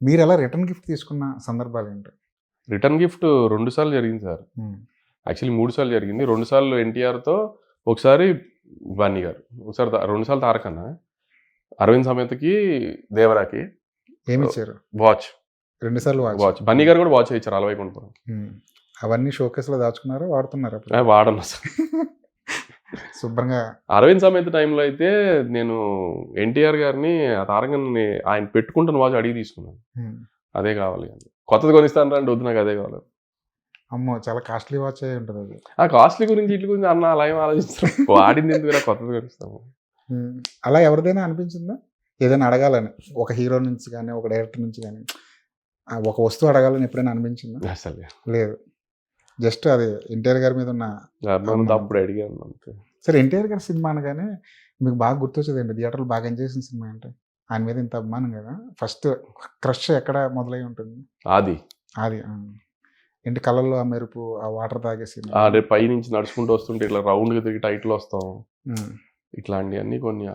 మీరు ఎలా return gift తీసుకున్న సందర్భాలు ఏంటి రిటర్న్ గిఫ్ట్ రెండు సార్లు జరిగింది సార్. యాక్చువల్లీ మూడు సార్లు జరిగింది. రెండు సార్లు ఎన్టీఆర్తో ఒకసారి బన్నీ గారు ఒకసారి రెండు సార్లు తారకన్న అరవింద్ సమేతకి దేవరాకి. ఏమి ఇచ్చారు వాచ్. రెండు సార్లు వాచ్. వాచ్. బన్నీ గారు కూడా వాచ్ ఇచ్చారు అలవైకుంఠపురం ఉమ్, అవన్నీ షోకేస్లో దాచుకున్నారా? వాడుతున్నారు ఆ, వాడను సార్ శుభ్రంగా. అరవింద్ సమేత టైంలో అయితే నేను ఎన్టీఆర్ గారిని ఆ తారకన్ని ఆయన పెట్టుకుంటున్న వాచ్ అడిగి తీసుకున్నాను. అదే కావాలి అని. కొత్తది కొనిస్తాను రండి వద్దు నాకు అదే కావాలి. అమ్మో చాలా కాస్ట్లీ వాచ్ అయి ఉంటుంది అది. ఆ కాస్ట్లీ గురించి ఇట్ల గురించి అన్న అలా ఏం ఆలోచిస్తాం వాడింది ఎందుకు కొత్తది కొనిస్తాము? అలా ఎవరిదైనా అనిపించిందా? ఏదైనా అడగాలని. ఒక హీరో నుంచి కానీ ఒక డైరెక్టర్ నుంచి కానీ ఒక వస్తువు అడగాలని ఎప్పుడైనా అనిపించిందా? అసలు లేదు. జస్ట్ అది ఎన్టీఆర్ గారి మీద ఉన్న అప్పుడు అడిగాను అంతే. సరే ఎన్టీఆర్ గారి సినిమా అనగానే మీకు బాగా గుర్తొచ్చేది ఏంటి? థియేటర్లో బాగా ఎంజాయ్ చేసిన సినిమా అంటే ఆయన మీద ఇంత అభిమానం కదా? ఫస్ట్ క్రష్ ఎక్కడ మొదలై ఉంటుంది? ఆది. అది ఆ. ఏంటి కళ్ళల్లో ఆ మెరుపు ఆ వాటర్ తాగే సీన్? ఆ రేపు పై నుంచి నడుచుకుంటూ వస్తుంటే ఇట్లా రౌండ్గా తిరిగి టైట్లో వస్తాం. ఇట్లాంటివన్నీ కొన్ని